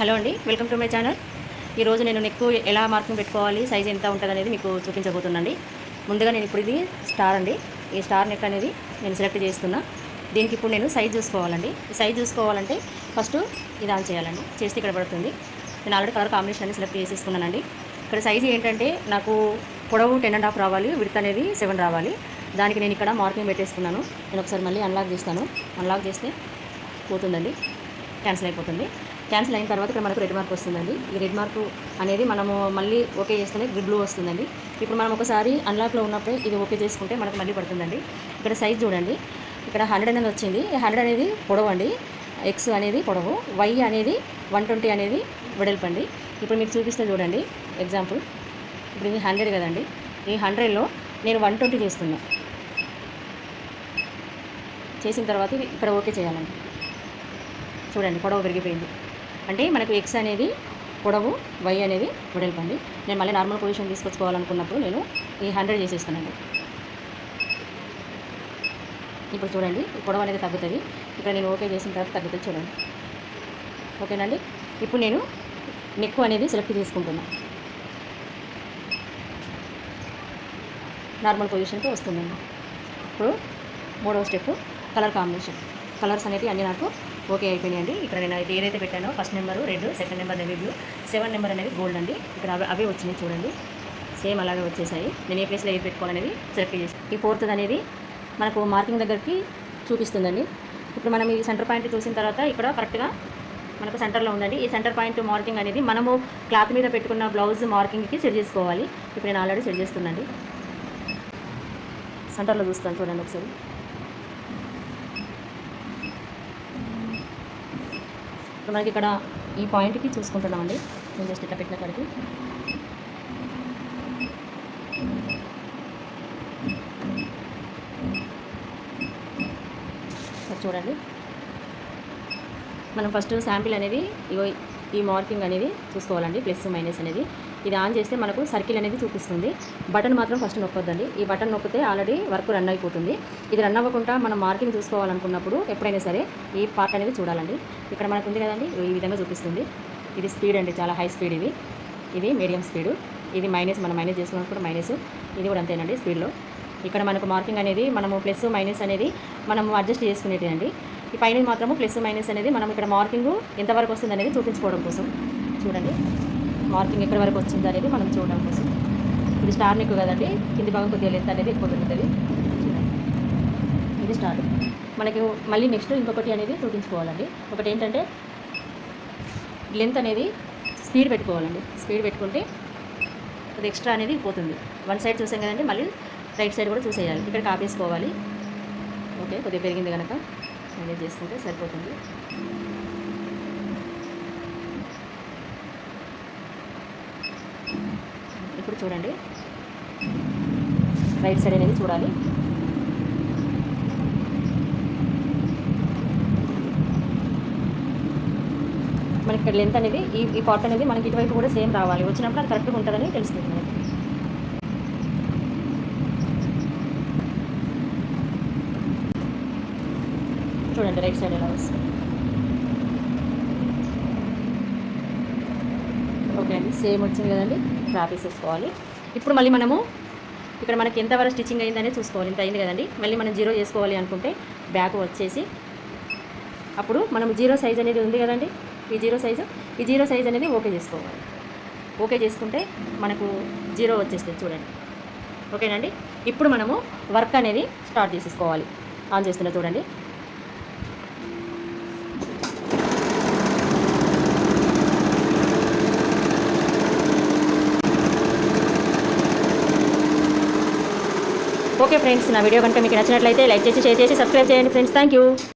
Hello అండి welcome to my channel. ఈరోజు నేను నెక్ ఎలా మార్కింగ్ పెట్టుకోవాలి సైజ్ ఎంత ఉంటుంది అనేది మీకు చూపించబోతున్నాండి ముందుగా నేను ఇప్పుడు ఇది స్టార్ అండి. ఈ స్టార్ నెక్ అనేది నేను సెలెక్ట్ చేస్తున్నా. దీనికి ఇప్పుడు నేను సైజ్ చూసుకోవాలండి. సైజ్ చూసుకోవాలంటే ఫస్ట్ ఇది ఆన్ చేయాలండి. చేస్తే ఇక్కడ పడుతుంది. నేను ఆల్రెడీ కలర్ కాంబినేషన్ అనేది సెలెక్ట్ చేసేసుకున్నానండి. ఇక్కడ సైజ్ ఏంటంటే నాకు పొడవు టెన్ అండ్ హాఫ్ రావాలి విడత్ అనేది సెవెన్ రావాలి. దానికి నేను ఇక్కడ మార్కింగ్ పెట్టేసుకున్నాను. నేను ఒకసారి మళ్ళీ అన్లాక్ చేస్తాను. అన్లాక్ చేస్తే పోతుందండి. క్యాన్సిల్ అయిపోతుంది. క్యాన్సిల్ అయిన తర్వాత ఇక్కడ మనకు రెడ్ మార్క్ వస్తుందండి. ఈ రెడ్ మార్క్ అనేది మనము మళ్ళీ ఓకే చేస్తేనే గ్రిడ్ బ్లూ వస్తుందండి. ఇప్పుడు మనం ఒకసారి అన్లాక్లో ఉన్నప్పుడే ఇది ఓకే చేసుకుంటే మనకు మళ్ళీ పడుతుందండి. ఇక్కడ సైజ్ చూడండి. ఇక్కడ హండ్రెడ్ అనేది వచ్చింది. హండ్రెడ్ అనేది పొడవు అండి ఎక్స్ అనేది పొడవు. వై అనేది వన్ ట్వంటీ అనేది వెడల్పండి. ఇప్పుడు మీకు చూపిస్తే చూడండి. ఎగ్జాంపుల్ ఇప్పుడు ఇది హండ్రెడ్ కదండి. ఈ హండ్రెడ్లో నేను వన్ ట్వంటీ చేస్తున్నా. చేసిన తర్వాత ఇది ఇక్కడ ఓకే చేయాలండి. చూడండి పొడవు పెరిగిపోయింది. అంటే మనకు ఎక్స్ అనేది పొడవు వై అనేది వెడల్పు నేను మళ్ళీ నార్మల్ పొజిషన్ తీసుకొచ్చుకోవాలనుకున్నప్పుడు నేను ఈ హండ్రెడ్ చేసేస్తానండి. ఇప్పుడు చూడండి పొడవు అనేది తగ్గుతుంది. ఇక్కడ నేను ఓకే చేసిన తర్వాత తగ్గుతుంది చూడండి. ఓకేనండి? ఇప్పుడు నేను నెక్ అనేది సెలెక్ట్ చేసుకుంటున్నాను నార్మల్ పొజిషన్కి వస్తుందండి. ఇప్పుడు మూడవ స్టెప్ కలర్ కాంబినేషన్ కలర్స్ అనేవి అన్నీ నాకు ఓకే అయిపోయినాయండి. ఇక్కడ నేను అయితే ఏదైతే పెట్టానో first number red second number navy blue seven number అనేది గోల్డ్ అండి. ఇక్కడ అవి అవే వచ్చినాయి చూడండి. సేమ్ అలాగే వచ్చేసాయి. నేను ఏ ప్లేస్లో ఏది పెట్టుకోవాలనేది సెలెక్ట్ చేసి ఈ ఫోర్త్ అనేది మనకు మార్కింగ్ దగ్గరికి చూపిస్తుందండి. ఇప్పుడు మనం ఈ సెంటర్ పాయింట్ చూసిన తర్వాత ఇక్కడ కరెక్ట్గా మనకు సెంటర్లో ఉందండి. ఈ సెంటర్ పాయింట్ మార్కింగ్ అనేది మనము క్లాత్ మీద పెట్టుకున్న బ్లౌజ్ మార్కింగ్కి సెట్ చేసుకోవాలి. ఇప్పుడు నేను ఆల్రెడీ సెట్ చేస్తున్నాండి. సెంటర్లో చూస్తాను చూడండి ఒకసారి. మనకి ఇక్కడ ఈ పాయింట్కి చూసుకుంటున్నామండి. నేను జస్ట్ ఇట్లా పెట్టిన కాడికి. చూడండి. మనం ఫస్ట్ శాంపిల్ అనేది ఇగో ఈ మార్కింగ్ అనేది చూసుకోవాలండి ప్లస్ మైనస్ అనేది. ఇది ఆన్ చేస్తే మనకు సర్కిల్ అనేది చూపిస్తుంది. బటన్ మాత్రం ఫస్ట్ నొక్కొద్దండి. ఈ బటన్ నొక్కితే ఆల్రెడీ వర్క్ రన్ అయిపోతుంది. ఇది రన్ అవ్వకుండా మనం మార్కింగ్ చూసుకోవాలనుకున్నప్పుడు ఎప్పుడైనా సరే ఈ పార్ట్ అనేది చూడాలండి. ఇక్కడ మనకు ఉంది కదండి ఈ విధంగా చూపిస్తుంది. ఇది స్పీడ్ అండి చాలా హై స్పీడ్ ఇది. ఇది మీడియం స్పీడ్. ఇది మైనస్ మనం మైనస్ చేసుకున్నప్పుడు మైనస్. ఇది కూడా అంతేనండి స్పీడ్లో. ఇక్కడ మనకు మార్కింగ్ అనేది మనము ప్లస్ మైనస్ అనేది మనము అడ్జస్ట్ చేసుకునేది అండి. ఈ పైన మాత్రము ప్లస్ మైనస్ అనేది మనం ఇక్కడ మార్కింగ్ ఎంతవరకు వస్తుంది అనేది చూపించుకోవడం కోసం. చూడండి. మార్కింగ్ ఎక్కడి వరకు వచ్చింది అనేది మనం చూడడం కోసం. ఇది స్టార్ నెక్ కదండి కింది భాగం కొద్దిగా లెంత్ అనేది ఎక్కువ దొరుకుతుంది. ఇది స్టార్. మనకి మళ్ళీ నెక్స్ట్ ఇంకొకటి అనేది చూపించుకోవాలండి. ఒకటి ఏంటంటే లెంత్ అనేది స్పీడ్ పెట్టుకోవాలండి. స్పీడ్ పెట్టుకుంటే అది ఎక్స్ట్రా అనేది పోతుంది. వన్ సైడ్ చూసాం కదండి మళ్ళీ రైట్ సైడ్ కూడా చూసేయాలి. ఇక్కడ కాపేసుకోవాలి ఓకే కొద్దిగా పెరిగింది కనుక. మేనేజ్ చేసుకుంటే సరిపోతుంది. ఇప్పుడు చూడండి. రైట్ సైడ్ అనేది చూడాలి. మనకి ఇక్కడ లెంత్ అనేది ఈ ఈ పార్ట్ అనేది మనకి ఇటువైపు కూడా సేమ్ రావాలి. వచ్చినప్పుడు అది కరెక్ట్గా ఉంటుందని తెలుస్తుంది మనకి. చూడండి రైట్ సైడ్ ఎలా వస్తుంది. ఓకే అండి. సేమ్ వచ్చింది కదండి. డ్రాప్ వేసేసుకోవాలి ఇప్పుడు మళ్ళీ మనము ఇక్కడ మనకి ఎంతవరకు స్టిచ్చింగ్ అయిందనే చూసుకోవాలి. ఇంత అయింది కదండి. మళ్ళీ మనం జీరో చేసుకోవాలి అనుకుంటే బ్యాక్ వచ్చేసి అప్పుడు మనం జీరో సైజ్ అనేది ఉంది కదండి. ఈ జీరో సైజు. ఈ జీరో సైజ్ అనేది ఓకే చేసుకోవాలి. ఓకే చేసుకుంటే మనకు జీరో వచ్చేస్తుంది చూడండి. ఓకేనండి. ఇప్పుడు మనము వర్క్ అనేది స్టార్ట్ చేసేసుకోవాలి. ఆన్ చేస్తున్నా చూడండి. ఓకే ఫ్రెండ్స్ నా వీడియో కనుక మీకు నచ్చినట్లయితే లైక్ చేసి షేర్ చేసి సబ్స్క్రైబ్ చేయండి ఫ్రెండ్స్ థ్యాంక్ యూ